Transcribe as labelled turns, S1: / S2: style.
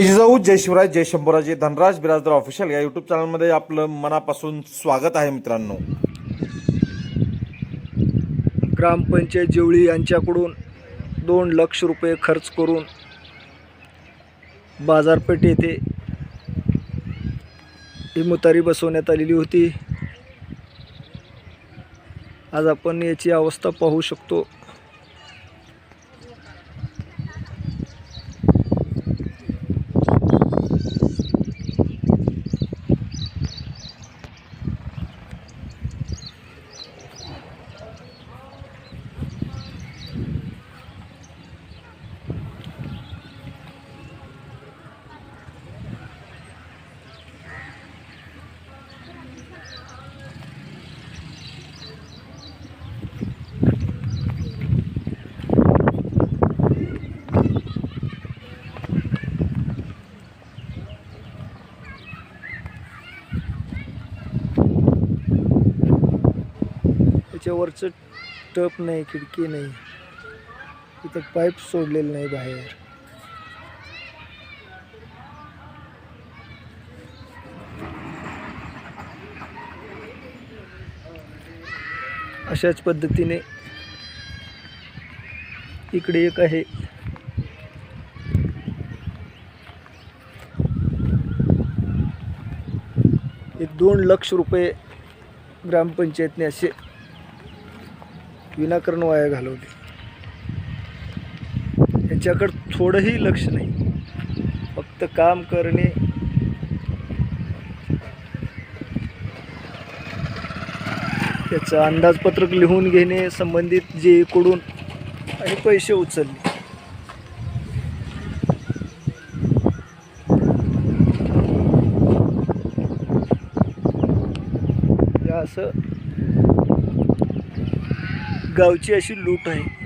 S1: जिजाऊ जय शिवराय जय शंभूराजे धनराज बिराजदार ऑफिशियल या युट्यूब चॅनलमध्ये आपलं मनापासून स्वागत आहे मित्रांनो.
S2: ग्रामपंचायत जेवळी यांच्याकडून दोन लक्ष रुपये खर्च करून बाजारपेठ येथे ही मुतारी बसवण्यात आलेली होती. आज आपण याची अवस्था पाहू शकतो. त्याच्यावरचं टप नाही खिडकी नाही. इथं पाईप सोडलेलं नाही बाहेर. अशाच पद्धतीने इकडे एक आहे. एक दोन लक्ष रुपये ग्रामपंचायतने असे विनाकारण वाया घालवले. यांच्याकडं थोडंही लक्ष नाही. फक्त काम करणे. त्याचं अंदाजपत्रक लिहून घेणे संबंधित जे कडून आणि पैसे उचलणे हे असं गावची अशी लूट आहे.